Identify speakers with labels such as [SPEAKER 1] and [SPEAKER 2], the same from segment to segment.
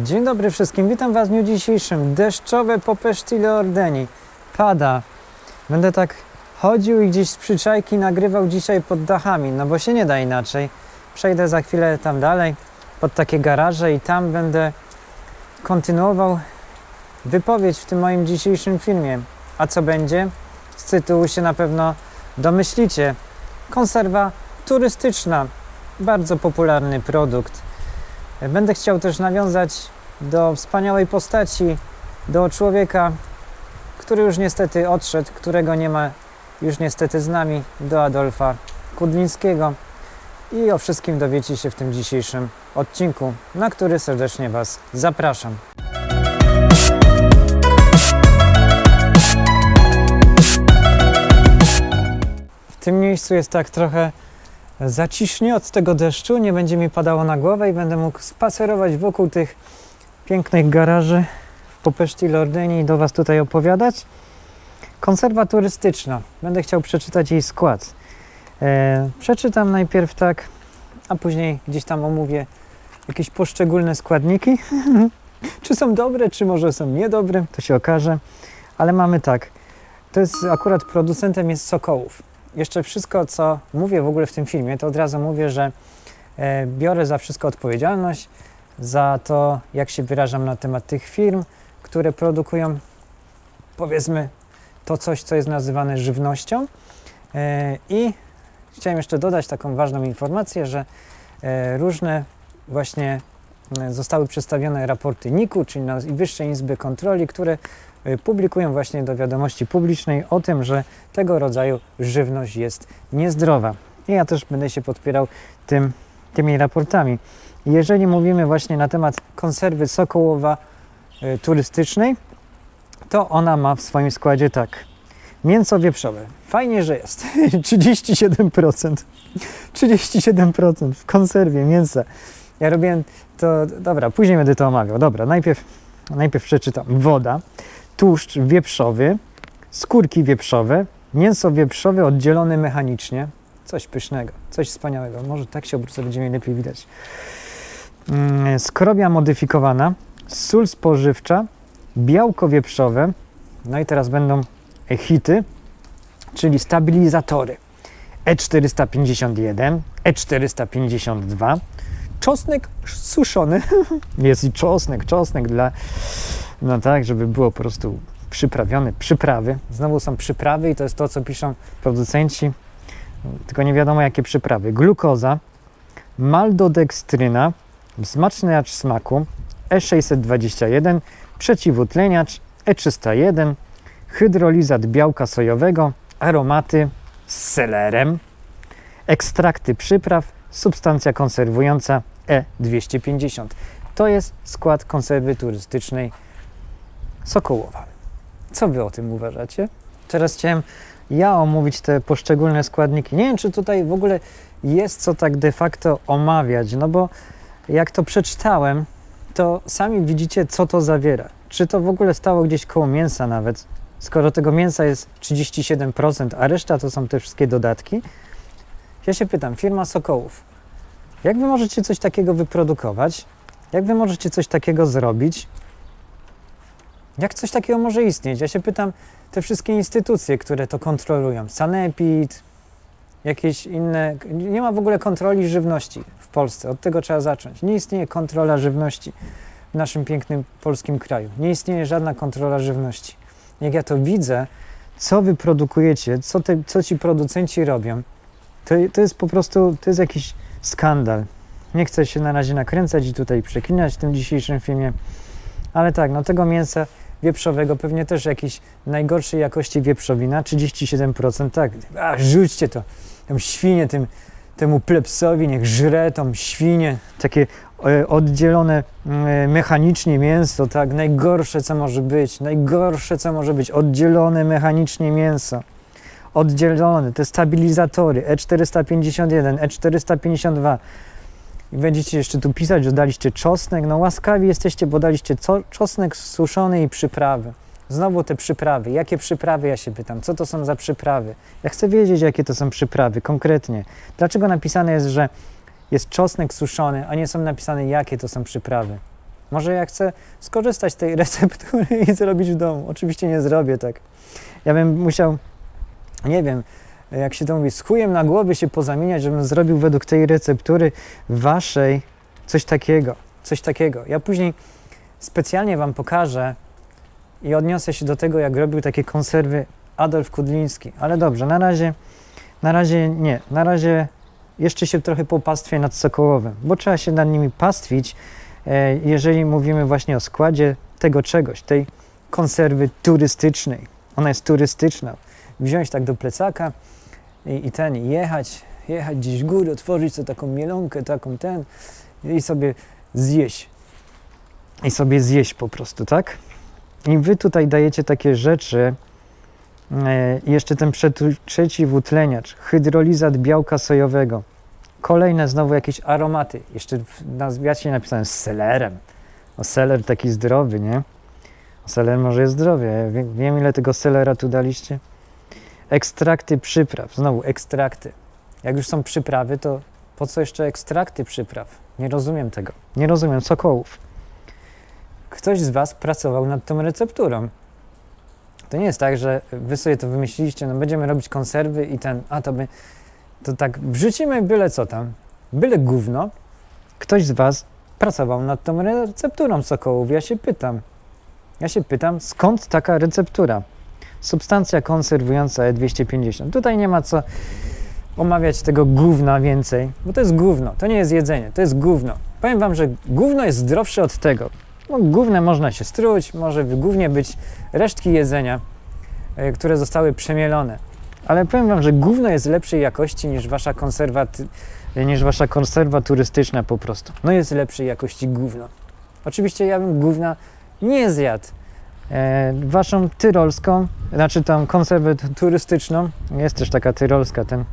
[SPEAKER 1] Dzień dobry wszystkim, witam Was w dniu dzisiejszym. Deszczowe Popesztile Ordeni. Pada. Będę tak chodził i gdzieś z przyczajki nagrywał dzisiaj pod dachami, no bo się nie da inaczej. Przejdę za chwilę tam dalej, pod takie garaże i tam będę kontynuował wypowiedź w tym moim dzisiejszym filmie. A co będzie? Z tytułu się na pewno domyślicie. Konserwa turystyczna. Bardzo popularny produkt. Będę chciał też nawiązać do wspaniałej postaci, do człowieka, który już niestety odszedł, którego nie ma już niestety z nami, do Adolfa Kudlińskiego. I o wszystkim dowiecie się w tym dzisiejszym odcinku, na który serdecznie Was zapraszam. W tym miejscu jest tak trochę zacisznie od tego deszczu, nie będzie mi padało na głowę i będę mógł spacerować wokół tych pięknych garaży w Popeszti Lordeni i do Was tutaj opowiadać. Konserwa turystyczna. Będę chciał przeczytać jej skład. E, przeczytam najpierw tak, a później gdzieś tam omówię jakieś poszczególne składniki. czy są dobre, czy może są niedobre, to się okaże. Ale mamy tak. To jest akurat producentem jest Sokołów jeszcze wszystko, co mówię w ogóle w tym filmie, to od razu mówię, że e, biorę za wszystko odpowiedzialność, za to, jak się wyrażam na temat tych firm, które produkują, powiedzmy, to coś, co jest nazywane żywnością. E, I chciałem jeszcze dodać taką ważną informację, że e, różne właśnie zostały przedstawione raporty NIK-u, czyli Najwyższej Izby Kontroli, które e, publikują właśnie do wiadomości publicznej o tym, że tego rodzaju żywność jest niezdrowa. I ja też będę się podpierał tym, tymi raportami. Jeżeli mówimy właśnie na temat konserwy sokołowa y, turystycznej, to ona ma w swoim składzie tak. Mięso wieprzowe. Fajnie, że jest. 37%. 37% w konserwie mięsa. Ja robiłem to, dobra, później będę to omawiał. Dobra, najpierw, najpierw przeczytam. Woda, tłuszcz wieprzowy, skórki wieprzowe, mięso wieprzowe oddzielone mechanicznie. Coś pysznego, coś wspaniałego. Może tak się obrócę, będzie mi lepiej widać. Mm, Skrobia modyfikowana, sól spożywcza, białko wieprzowe. No i teraz będą hity, czyli stabilizatory. E E451, E452, czosnek suszony. Jest i czosnek, czosnek dla, no tak, żeby było po prostu przyprawione, przyprawy. Znowu są przyprawy i to jest to, co piszą producenci, tylko nie wiadomo jakie przyprawy. Glukoza, maldodekstryna, wzmacniacz smaku, E621, przeciwutleniacz, E301, hydrolizat białka sojowego, aromaty z selerem, ekstrakty przypraw, substancja konserwująca E250. To jest skład konserwy turystycznej Sokołowa. Co wy o tym uważacie? Teraz chciałem ja omówić te poszczególne składniki. Nie wiem, czy tutaj w ogóle jest co tak de facto omawiać, no bo jak to przeczytałem, to sami widzicie, co to zawiera. Czy to w ogóle stało gdzieś koło mięsa nawet, skoro tego mięsa jest 37%, a reszta to są te wszystkie dodatki. Ja się pytam, firma Sokołów, jak wy możecie coś takiego wyprodukować? Jak wy możecie coś takiego zrobić? Jak coś takiego może istnieć? Ja się pytam, te wszystkie instytucje, które to kontrolują, Sanepid, jakieś inne, nie ma w ogóle kontroli żywności w Polsce, od tego trzeba zacząć. Nie istnieje kontrola żywności w naszym pięknym polskim kraju. Nie istnieje żadna kontrola żywności. Jak ja to widzę, co wy produkujecie, co, te, co ci producenci robią, to, to jest po prostu, to jest jakiś skandal. Nie chcę się na razie nakręcać i tutaj przeklinać w tym dzisiejszym filmie, ale tak, no tego mięsa wieprzowego, pewnie też jakiejś najgorszej jakości wieprzowina, 37%, tak, a rzućcie to, tam świnie tym, temu plepsowi, niech żre tą świnie, takie e, oddzielone e, mechanicznie mięso, tak, najgorsze co może być, najgorsze co może być, oddzielone mechanicznie mięso, oddzielone, te stabilizatory. E E451, E452, i będziecie jeszcze tu pisać, że daliście czosnek. No łaskawi jesteście, bo daliście co, czosnek suszony i przyprawy. Znowu te przyprawy. Jakie przyprawy, ja się pytam. Co to są za przyprawy? Ja chcę wiedzieć, jakie to są przyprawy, konkretnie. Dlaczego napisane jest, że jest czosnek suszony, a nie są napisane, jakie to są przyprawy? Może ja chcę skorzystać z tej receptury i zrobić w domu. Oczywiście nie zrobię tak. Ja bym musiał, nie wiem, jak się to mówi, z chujem na głowie się pozamieniać, żebym zrobił według tej receptury waszej coś takiego, coś takiego. Ja później specjalnie wam pokażę i odniosę się do tego, jak robił takie konserwy Adolf Kudliński. Ale dobrze, na razie, na razie nie. Na razie jeszcze się trochę popastwię nad Sokołowem, bo trzeba się nad nimi pastwić, e, jeżeli mówimy właśnie o składzie tego czegoś, tej konserwy turystycznej. Ona jest turystyczna. Wziąć tak do plecaka i, i ten, i jechać, jechać gdzieś w góry, otworzyć sobie taką mielonkę, taką ten i sobie zjeść. I sobie zjeść po prostu, tak? I wy tutaj dajecie takie rzeczy, e, jeszcze ten przetu- przeciwutleniacz, hydrolizat białka sojowego, kolejne znowu jakieś aromaty, jeszcze w nazwiacie napisałem z selerem, o seler taki zdrowy, nie? O seler może jest zdrowy, wiem ile tego selera tu daliście. Ekstrakty przypraw, znowu ekstrakty. Jak już są przyprawy, to po co jeszcze ekstrakty przypraw? Nie rozumiem tego. Nie rozumiem sokołów. Ktoś z Was pracował nad tą recepturą. To nie jest tak, że Wy sobie to wymyśliliście, no będziemy robić konserwy i ten, a to my, to tak wrzucimy byle co tam, byle gówno. Ktoś z Was pracował nad tą recepturą sokołów. Ja się pytam, ja się pytam, skąd taka receptura? Substancja konserwująca E250. Tutaj nie ma co omawiać tego gówna więcej, bo to jest gówno, to nie jest jedzenie, to jest gówno. Powiem wam, że gówno jest zdrowsze od tego. No, gównem można się struć, może w gównie być resztki jedzenia, e, które zostały przemielone. Ale powiem wam, że gówno jest lepszej jakości niż wasza konserwa, ty- niż wasza konserwa turystyczna po prostu. No jest lepszej jakości gówno. Oczywiście ja bym gówna nie zjadł. E, waszą tyrolską, znaczy tą konserwę turystyczną, jest też taka tyrolska ten,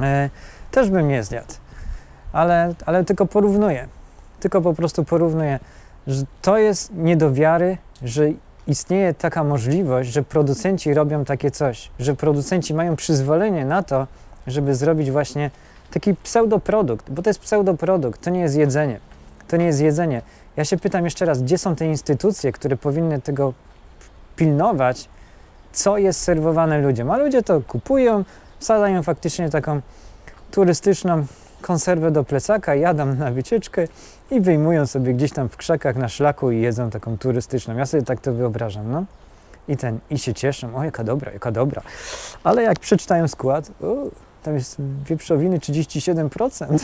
[SPEAKER 1] e, też bym nie zjadł. Ale, ale tylko porównuję. Tylko po prostu porównuję, że to jest nie do wiary, że istnieje taka możliwość, że producenci robią takie coś, że producenci mają przyzwolenie na to, żeby zrobić właśnie taki pseudoprodukt, bo to jest pseudoprodukt, to nie jest jedzenie. To nie jest jedzenie. Ja się pytam jeszcze raz, gdzie są te instytucje, które powinny tego pilnować, co jest serwowane ludziom. A ludzie to kupują, wsadzają faktycznie taką turystyczną konserwę do plecaka, jadą na wycieczkę i wyjmują sobie gdzieś tam w krzakach na szlaku i jedzą taką turystyczną. Ja sobie tak to wyobrażam, no. I ten, i się cieszą, o jaka dobra, jaka dobra. Ale jak przeczytają skład, o, tam jest wieprzowiny 37%.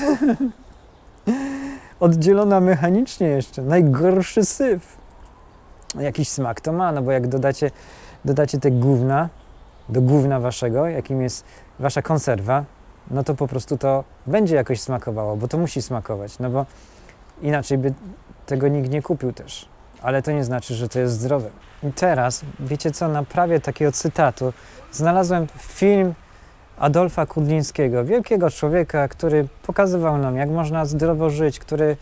[SPEAKER 1] Oddzielona mechanicznie jeszcze, najgorszy syf. Jakiś smak to ma, no bo jak dodacie, dodacie te gówna do gówna waszego, jakim jest wasza konserwa, no to po prostu to będzie jakoś smakowało, bo to musi smakować, no bo inaczej by tego nikt nie kupił też. Ale to nie znaczy, że to jest zdrowe. I teraz, wiecie co, na prawie takiego cytatu znalazłem film Adolfa Kudlińskiego, wielkiego człowieka, który pokazywał nam, jak można zdrowo żyć, który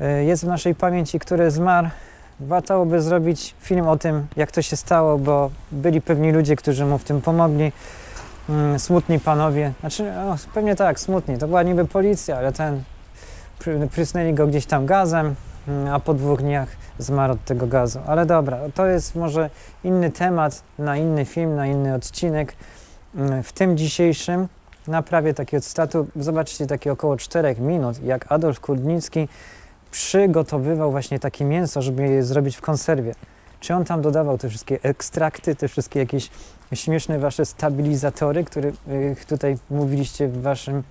[SPEAKER 1] e, jest w naszej pamięci, który zmarł. Warto by zrobić film o tym, jak to się stało, bo byli pewni ludzie, którzy mu w tym pomogli. Mm, smutni panowie, znaczy no, pewnie tak, smutni. To była niby policja, ale ten pry- prysnęli go gdzieś tam gazem, mm, a po dwóch dniach zmarł od tego gazu. Ale dobra, to jest może inny temat na inny film, na inny odcinek. W tym dzisiejszym na prawie takiego cytatu zobaczcie takie około 4 minut, jak Adolf Kudnicki przygotowywał właśnie takie mięso, żeby je zrobić w konserwie. Czy on tam dodawał te wszystkie ekstrakty, te wszystkie jakieś śmieszne wasze stabilizatory, które y, tutaj mówiliście w waszym,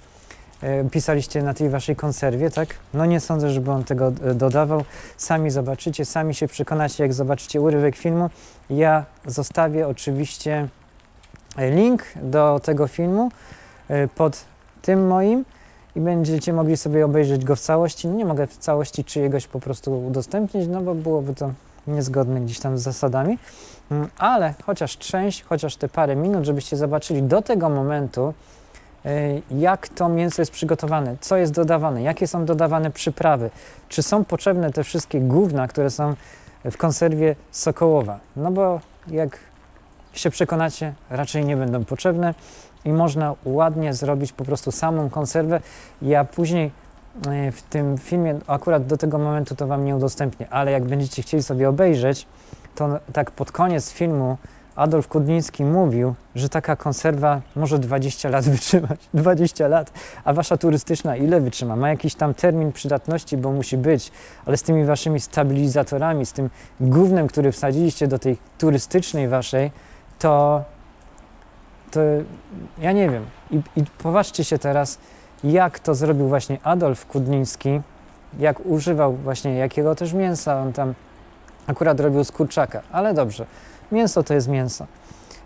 [SPEAKER 1] y, pisaliście na tej waszej konserwie, tak? No nie sądzę, żeby on tego y, dodawał. Sami zobaczycie, sami się przekonacie, jak zobaczycie urywek filmu. Ja zostawię oczywiście link do tego filmu y, pod tym moim i będziecie mogli sobie obejrzeć go w całości. Nie mogę w całości czyjegoś po prostu udostępnić, no bo byłoby to niezgodne gdzieś tam z zasadami. Mm, ale chociaż część, chociaż te parę minut, żebyście zobaczyli do tego momentu, y, jak to mięso jest przygotowane, co jest dodawane, jakie są dodawane przyprawy, czy są potrzebne te wszystkie gówna, które są w konserwie sokołowa. No bo jak się przekonacie, raczej nie będą potrzebne i można ładnie zrobić po prostu samą konserwę. Ja później e, w tym filmie, akurat do tego momentu to Wam nie udostępnię, ale jak będziecie chcieli sobie obejrzeć, to tak pod koniec filmu Adolf Kudliński mówił, że taka konserwa może 20 lat wytrzymać. 20 lat. A Wasza turystyczna ile wytrzyma? Ma jakiś tam termin przydatności, bo musi być, ale z tymi Waszymi stabilizatorami, z tym gównem, który wsadziliście do tej turystycznej Waszej, to to ja nie wiem. I, I popatrzcie się teraz, jak to zrobił właśnie Adolf Kudliński, jak używał właśnie jakiego też mięsa on tam akurat robił z kurczaka, ale dobrze, mięso to jest mięso.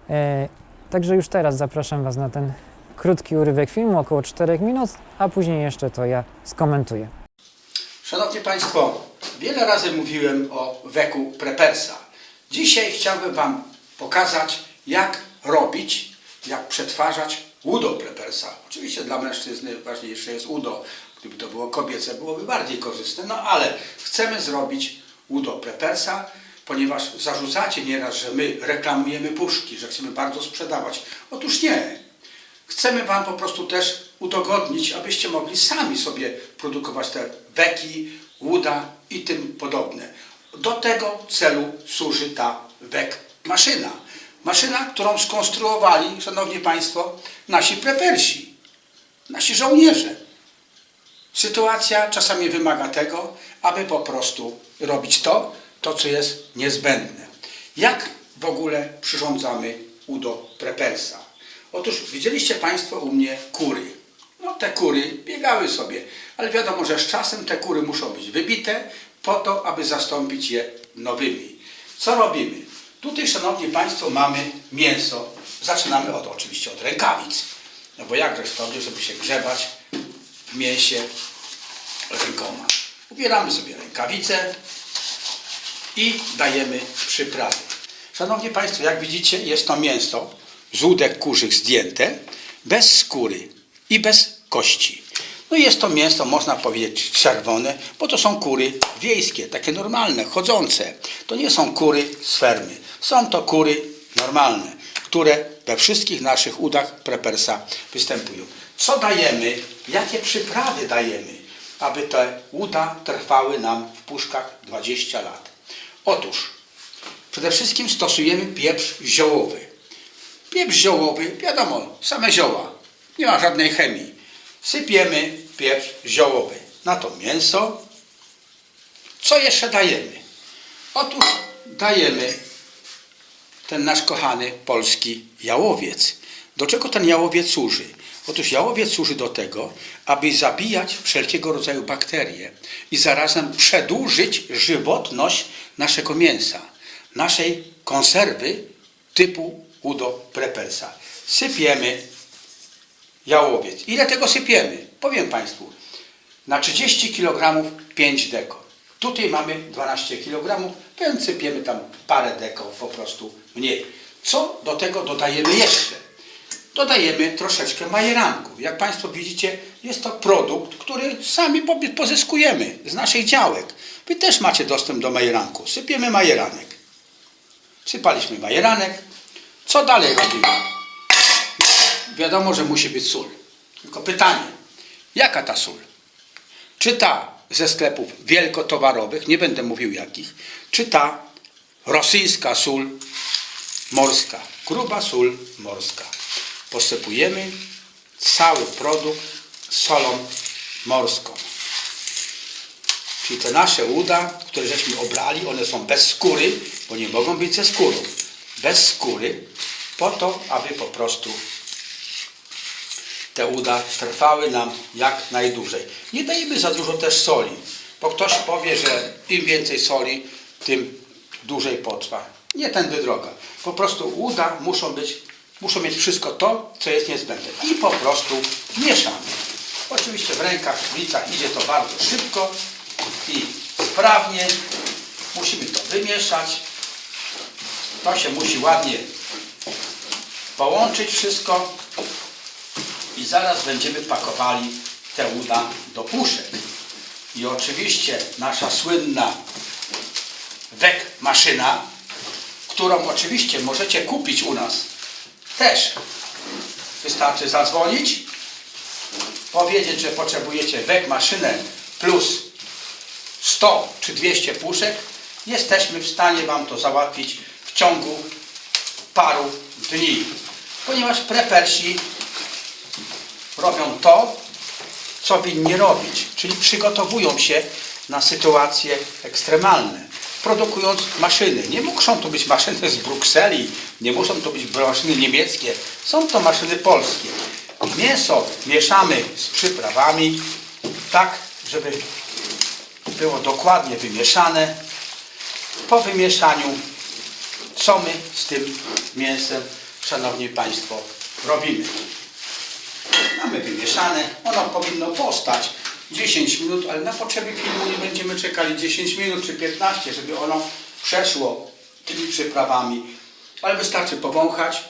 [SPEAKER 1] E, także już teraz zapraszam Was na ten krótki urywek filmu, około 4 minut, a później jeszcze to ja skomentuję.
[SPEAKER 2] Szanowni Państwo, wiele razy mówiłem o weku prepersa. Dzisiaj chciałbym Wam pokazać, jak robić, jak przetwarzać udo prepersa. Oczywiście dla mężczyzny ważniejsze jest udo. Gdyby to było kobiece, byłoby bardziej korzystne, no ale chcemy zrobić udo prepersa, ponieważ zarzucacie nieraz, że my reklamujemy puszki, że chcemy bardzo sprzedawać. Otóż nie. Chcemy Wam po prostu też udogodnić, abyście mogli sami sobie produkować te beki, łuda i tym podobne. Do tego celu służy ta wek maszyna. Maszyna, którą skonstruowali, Szanowni Państwo, nasi prepersi, nasi żołnierze. Sytuacja czasami wymaga tego, aby po prostu robić to, to co jest niezbędne. Jak w ogóle przyrządzamy udo prepersa? Otóż widzieliście Państwo u mnie kury. No te kury biegały sobie, ale wiadomo, że z czasem te kury muszą być wybite po to, aby zastąpić je nowymi. Co robimy? Tutaj, Szanowni Państwo, mamy mięso. Zaczynamy od oczywiście od rękawic. No bo jakżeż to, żeby się grzebać w mięsie rękoma. Ubieramy sobie rękawice i dajemy przyprawy. Szanowni Państwo, jak widzicie, jest to mięso z łódek kurzych zdjęte, bez skóry i bez kości. No jest to mięso, można powiedzieć, czerwone, bo to są kury wiejskie, takie normalne, chodzące. To nie są kury z fermy. Są to kury normalne, które we wszystkich naszych udach prepersa występują. Co dajemy, jakie przyprawy dajemy, aby te uda trwały nam w puszkach 20 lat? Otóż Przede wszystkim stosujemy pieprz ziołowy. Pieprz ziołowy, wiadomo, same zioła. Nie ma żadnej chemii. Sypiemy pieprz ziołowy na to mięso. Co jeszcze dajemy? Otóż dajemy ten nasz kochany polski jałowiec. Do czego ten jałowiec służy? Otóż jałowiec służy do tego, aby zabijać wszelkiego rodzaju bakterie i zarazem przedłużyć żywotność naszego mięsa, naszej konserwy typu udo prepersa. Sypiemy jałowiec. Ile tego sypiemy? Powiem Państwu. Na 30 kg 5 deko. Tutaj mamy 12 kg, więc sypiemy tam parę deko po prostu mniej. Co do tego dodajemy jeszcze? Dodajemy troszeczkę majeranku. Jak Państwo widzicie, jest to produkt, który sami po- pozyskujemy z naszych działek. Wy też macie dostęp do majeranku. Sypiemy majeranek. Sypaliśmy majeranek. Co dalej robimy? Wiadomo, że musi być sól. Tylko pytanie, jaka ta sól? Czy ta ze sklepów wielkotowarowych, nie będę mówił jakich, czy ta rosyjska sól morska, gruba sól morska. Posypujemy cały produkt solą morską. Czyli te nasze uda, które żeśmy obrali, one są bez skóry, bo nie mogą być ze skórą. Bez skóry, po to, aby po prostu te uda trwały nam jak najdłużej. Nie dajemy za dużo też soli, bo ktoś powie, że im więcej soli, tym dłużej potrwa. Nie tędy droga. Po prostu uda muszą być, muszą mieć wszystko to, co jest niezbędne. I po prostu mieszamy. Oczywiście w rękach, w licach idzie to bardzo szybko i sprawnie. Musimy to wymieszać. To się musi ładnie połączyć wszystko zaraz będziemy pakowali te uda do puszek. I oczywiście nasza słynna wek maszyna, którą oczywiście możecie kupić u nas też. Wystarczy zadzwonić, powiedzieć, że potrzebujecie wek maszynę plus 100 czy 200 puszek, jesteśmy w stanie Wam to załatwić w ciągu paru dni. Ponieważ prepersi robią to, co winni robić, czyli przygotowują się na sytuacje ekstremalne, produkując maszyny. Nie muszą to być maszyny z Brukseli, nie muszą to być maszyny niemieckie, są to maszyny polskie. Mięso mieszamy z przyprawami, tak, żeby było dokładnie wymieszane. Po wymieszaniu, co my z tym mięsem, Szanowni Państwo, robimy? Mamy wymieszane, ono powinno postać 10 minut, ale na potrzeby filmu nie będziemy czekali 10 minut czy 15, żeby ono przeszło tymi przyprawami. Ale wystarczy powąchać,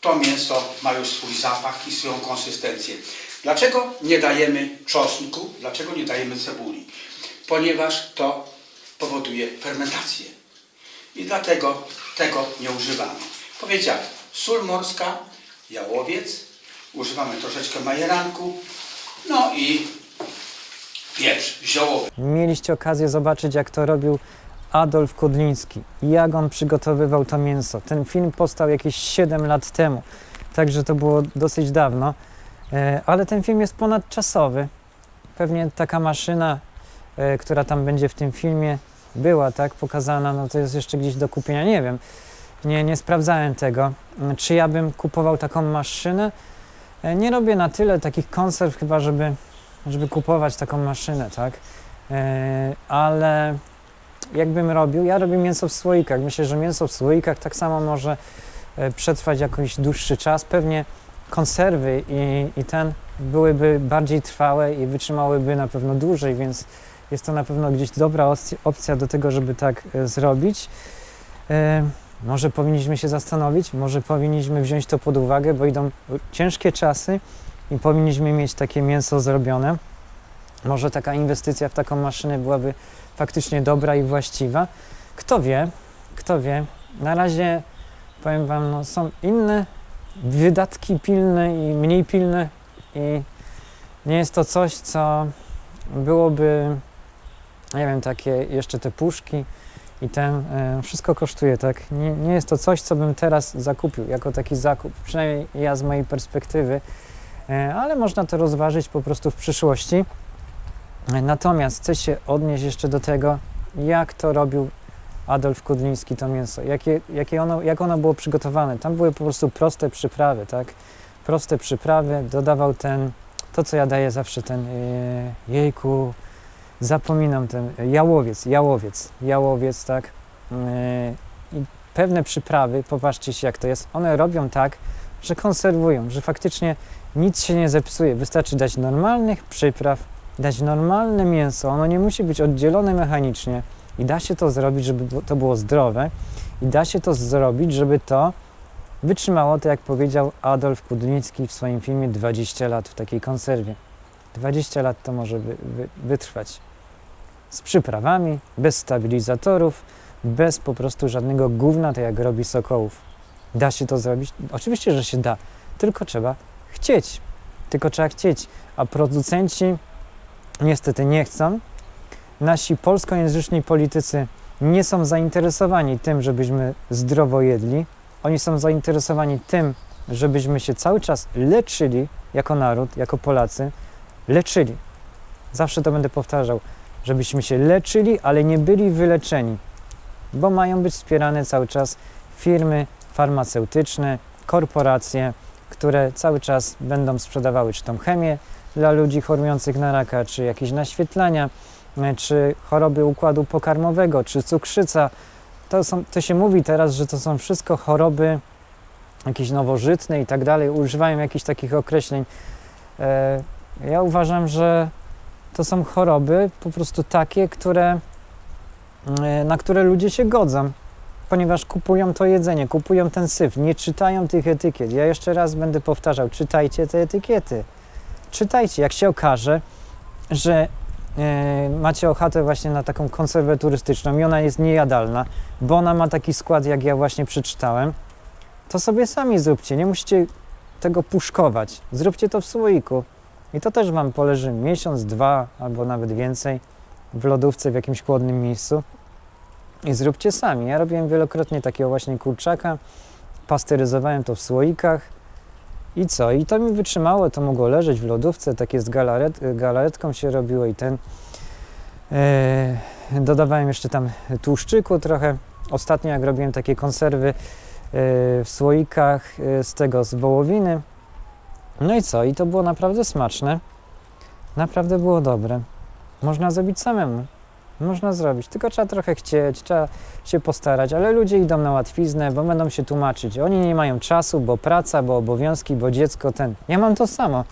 [SPEAKER 2] to mięso ma już swój zapach i swoją konsystencję. Dlaczego nie dajemy czosnku? Dlaczego nie dajemy cebuli? Ponieważ to powoduje fermentację. I dlatego tego nie używamy. Powiedziałem, sól morska, jałowiec, używamy troszeczkę majeranku, no i pieprz ziołowy.
[SPEAKER 1] Mieliście okazję zobaczyć, jak to robił Adolf Kudliński, jak on przygotowywał to mięso. Ten film powstał jakieś 7 lat temu, także to było dosyć dawno, E, ale ten film jest ponadczasowy. Pewnie taka maszyna, e, która tam będzie w tym filmie, była tak pokazana, no to jest jeszcze gdzieś do kupienia, nie wiem. Nie, nie sprawdzałem tego. Czy ja bym kupował taką maszynę? E, Nie robię na tyle takich konserw chyba, żeby, żeby kupować taką maszynę, tak? E, ale jakbym robił, ja robię mięso w słoikach. Myślę, że mięso w słoikach tak samo może e, przetrwać jakiś dłuższy czas. Pewnie konserwy i, i ten byłyby bardziej trwałe i wytrzymałyby na pewno dłużej, więc jest to na pewno gdzieś dobra opcja, do tego, żeby tak zrobić. Może powinniśmy się zastanowić, może powinniśmy wziąć to pod uwagę, bo idą ciężkie czasy i powinniśmy mieć takie mięso zrobione. Może taka inwestycja w taką maszynę byłaby faktycznie dobra i właściwa. Kto wie, kto wie. Na razie powiem Wam, no, są inne wydatki pilne i mniej pilne i nie jest to coś, co byłoby, nie wiem, takie jeszcze te puszki i ten, e, wszystko kosztuje, tak? Nie, nie jest to coś, co bym teraz zakupił jako taki zakup, przynajmniej ja z mojej perspektywy, e, ale można to rozważyć po prostu w przyszłości. Natomiast chcę się odnieść jeszcze do tego, jak to robił Adolf Kudliński to mięso, jakie, jakie ono, jak ono było przygotowane. Tam były po prostu proste przyprawy, tak? Proste przyprawy, dodawał ten, to co ja daję zawsze, ten, e, jejku, zapominam ten, jałowiec, jałowiec, jałowiec, tak? E, I pewne przyprawy, popatrzcie się jak to jest, one robią tak, że konserwują, że faktycznie nic się nie zepsuje. Wystarczy dać normalnych przypraw, dać normalne mięso, ono nie musi być oddzielone mechanicznie i da się to zrobić, żeby to było zdrowe i da się to zrobić, żeby to wytrzymało, to jak powiedział Adolf Kudliński w swoim filmie 20 lat w takiej konserwie. 20 lat to może wy, wy, wytrwać. Z przyprawami, bez stabilizatorów, bez po prostu żadnego gówna, tak jak robi Sokołów. Da się to zrobić? Oczywiście, że się da, tylko trzeba chcieć. Tylko trzeba chcieć. A producenci niestety nie chcą. Nasi polskojęzyczni politycy nie są zainteresowani tym, żebyśmy zdrowo jedli. Oni są zainteresowani tym, żebyśmy się cały czas leczyli jako naród, jako Polacy. Leczyli. Zawsze to będę powtarzał. Żebyśmy się leczyli, ale nie byli wyleczeni. Bo mają być wspierane cały czas firmy farmaceutyczne, korporacje, które cały czas będą sprzedawały czy tą chemię dla ludzi chorujących na raka, czy jakieś naświetlania, e, czy choroby układu pokarmowego, czy cukrzyca. To, są, to się mówi teraz, że to są wszystko choroby jakieś nowożytne i tak dalej. Używają jakichś takich określeń. E, ja uważam, że to są choroby po prostu takie, które, e, na które ludzie się godzą, ponieważ kupują to jedzenie, kupują ten syf, nie czytają tych etykiet. Ja jeszcze raz będę powtarzał, czytajcie te etykiety. Czytajcie, jak się okaże, że e, macie ochotę właśnie na taką konserwę turystyczną i ona jest niejadalna, bo ona ma taki skład, jak ja właśnie przeczytałem, to sobie sami zróbcie. Nie musicie tego puszkować. Zróbcie to w słoiku. I to też Wam poleży miesiąc, dwa albo nawet więcej w lodówce w jakimś chłodnym miejscu. I zróbcie sami. Ja robiłem wielokrotnie takiego właśnie kurczaka, pasteryzowałem to w słoikach. I co? I to mi wytrzymało, to mogło leżeć w lodówce, takie z galaret, galaretką się robiło i ten. E, dodawałem jeszcze tam tłuszczyku trochę. Ostatnio jak robiłem takie konserwy e, w słoikach e, z tego, z wołowiny. No i co? I to było naprawdę smaczne. Naprawdę było dobre. Można zrobić samemu. Można zrobić, tylko trzeba trochę chcieć, trzeba się postarać, ale ludzie idą na łatwiznę, bo będą się tłumaczyć. Oni nie mają czasu, bo praca, bo obowiązki, bo dziecko ten. Ja mam to samo.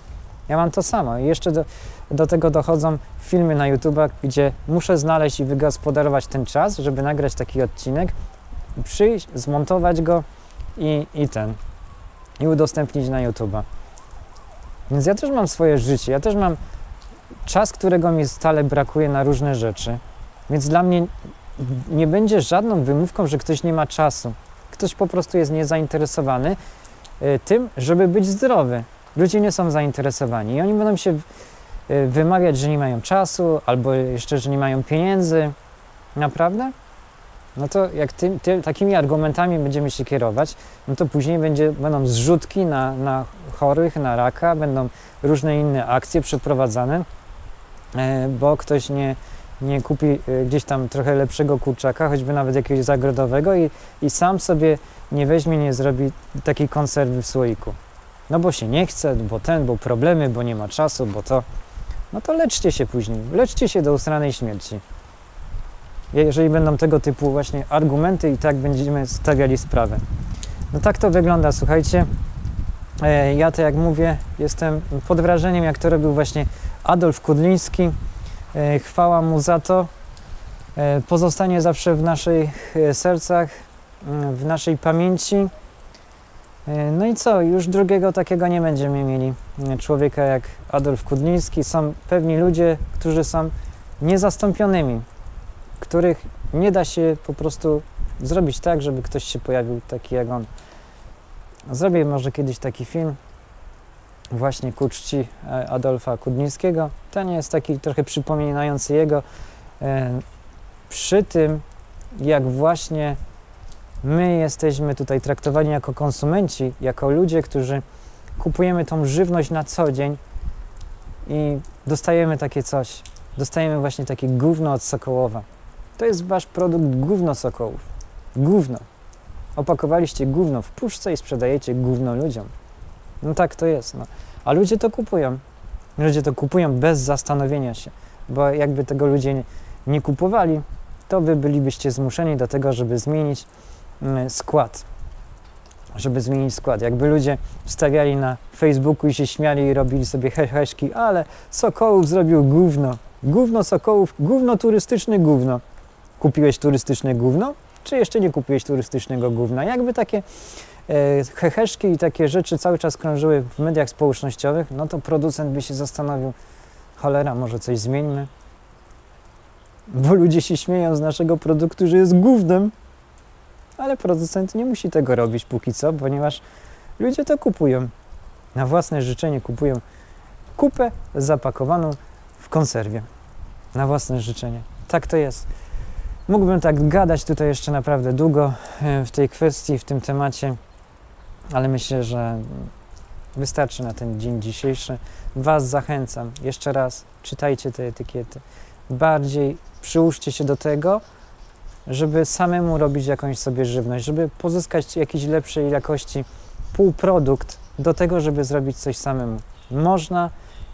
[SPEAKER 1] Ja mam to samo. I jeszcze do, do tego dochodzą filmy na YouTubach, gdzie muszę znaleźć i wygospodarować ten czas, żeby nagrać taki odcinek, przyjść, zmontować go i, i ten. I udostępnić na YouTuba. Więc ja też mam swoje życie, ja też mam czas, którego mi stale brakuje na różne rzeczy. Więc dla mnie nie będzie żadną wymówką, że ktoś nie ma czasu. Ktoś po prostu jest niezainteresowany y, tym, żeby być zdrowy. Ludzie nie są zainteresowani i oni będą się y, wymawiać, że nie mają czasu, albo jeszcze, że nie mają pieniędzy. Naprawdę? No to jak tym, ty, takimi argumentami będziemy się kierować, no to później będzie, będą zrzutki na, na chorych, na raka, będą różne inne akcje przeprowadzane, e, bo ktoś nie, nie kupi e, gdzieś tam trochę lepszego kurczaka, choćby nawet jakiegoś zagrodowego i, i sam sobie nie weźmie, nie zrobi takiej konserwy w słoiku. No bo się nie chce, bo ten, bo problemy, bo nie ma czasu, bo to. No to leczcie się później, leczcie się do usranej śmierci. Jeżeli będą tego typu właśnie argumenty i tak będziemy stawiali sprawę. No tak to wygląda, słuchajcie. E, Ja to jak mówię, jestem pod wrażeniem, jak to robił właśnie Adolf Kudliński. E, Chwała mu za to. E, Pozostanie zawsze w naszych sercach, m, w naszej pamięci. No i co, już drugiego takiego nie będziemy mieli. Człowieka jak Adolf Kudliński. Są pewni ludzie, którzy są niezastąpionymi, których nie da się po prostu zrobić tak, żeby ktoś się pojawił taki jak on. Zrobię może kiedyś taki film właśnie ku czci e, Adolfa Kudnickiego. Ten jest taki trochę przypominający jego. E, Przy tym, jak właśnie my jesteśmy tutaj traktowani jako konsumenci, jako ludzie, którzy kupujemy tą żywność na co dzień i dostajemy takie coś. Dostajemy właśnie takie gówno od Sokołowa. To jest wasz produkt gówno Sokołów. Gówno. Opakowaliście gówno w puszce i sprzedajecie gówno ludziom. No tak to jest. No. A ludzie to kupują. Ludzie to kupują bez zastanowienia się, bo jakby tego ludzie nie, nie kupowali, to wy bylibyście zmuszeni do tego, żeby zmienić mm, skład. Żeby zmienić skład. Jakby ludzie wstawiali na Facebooku i się śmiali i robili sobie heheszki, ale Sokołów zrobił gówno. Gówno Sokołów, gówno turystyczne gówno. Kupiłeś turystyczne gówno? Czy jeszcze nie kupiłeś turystycznego gówna? Jakby takie e, heheszki i takie rzeczy cały czas krążyły w mediach społecznościowych, no to producent by się zastanowił, cholera, może coś zmieńmy? Bo ludzie się śmieją z naszego produktu, że jest gównem, ale producent nie musi tego robić póki co, ponieważ ludzie to kupują. Na własne życzenie kupują kupę zapakowaną w konserwie. Na własne życzenie. Tak to jest. Mógłbym tak gadać tutaj jeszcze naprawdę długo e, w tej kwestii, w tym temacie, ale myślę, że wystarczy na ten dzień dzisiejszy. Was zachęcam jeszcze raz, czytajcie te etykiety. Bardziej przyłóżcie się do tego, żeby samemu robić jakąś sobie żywność, żeby pozyskać jakiś lepszej jakości półprodukt do tego, żeby zrobić coś samemu. Można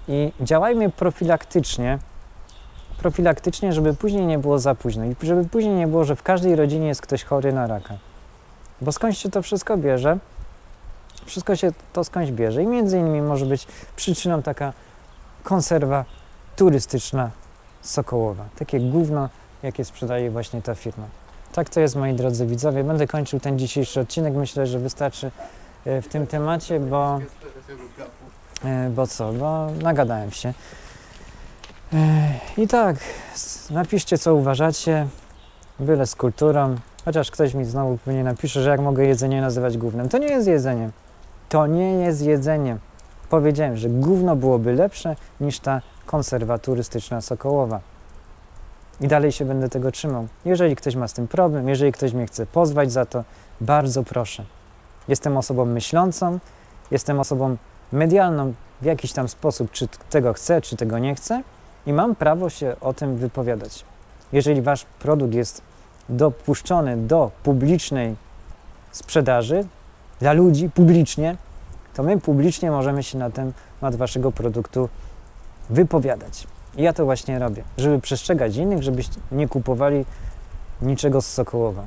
[SPEAKER 1] i działajmy profilaktycznie, profilaktycznie, żeby później nie było za późno i żeby później nie było, że w każdej rodzinie jest ktoś chory na raka. Bo skądś się to wszystko bierze? Wszystko się to skądś bierze i między innymi może być przyczyną taka konserwa turystyczna Sokołowa. Takie gówno, jakie sprzedaje właśnie ta firma. Tak to jest, moi drodzy widzowie. Będę kończył ten dzisiejszy odcinek. Myślę, że wystarczy e, w tym temacie, bo, e, bo co, bo nagadałem się. I tak, napiszcie co uważacie, byle z kulturą. Chociaż ktoś mi znowu pewnie napisze, że jak mogę jedzenie nazywać gównem. To nie jest jedzenie. To nie jest jedzenie. powiedziałem, że gówno byłoby lepsze niż ta konserwa turystyczna Sokołowa. I dalej się będę tego trzymał. Jeżeli ktoś ma z tym problem, jeżeli ktoś mnie chce pozwać za to, bardzo proszę. Jestem osobą myślącą, jestem osobą medialną w jakiś tam sposób, czy tego chcę, czy tego nie chcę, i mam prawo się o tym wypowiadać. Jeżeli wasz produkt jest dopuszczony do publicznej sprzedaży dla ludzi publicznie, to my publicznie możemy się na temat waszego produktu wypowiadać. I ja to właśnie robię, żeby przestrzegać innych, żebyście nie kupowali niczego z Sokołowa.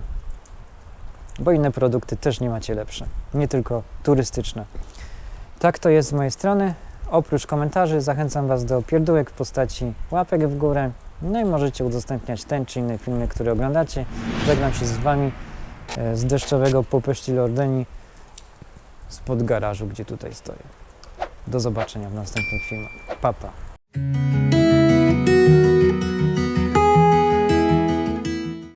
[SPEAKER 1] Bo inne produkty też nie macie lepsze, nie tylko turystyczne. Tak to jest z mojej strony. Oprócz komentarzy zachęcam Was do pierdółek w postaci łapek w górę. No i możecie udostępniać ten czy inny filmy, które oglądacie. Żegnam się z Wami e, z deszczowego Popeszci Lordeni spod garażu, gdzie tutaj stoję. Do zobaczenia w następnych filmach. Pa, pa.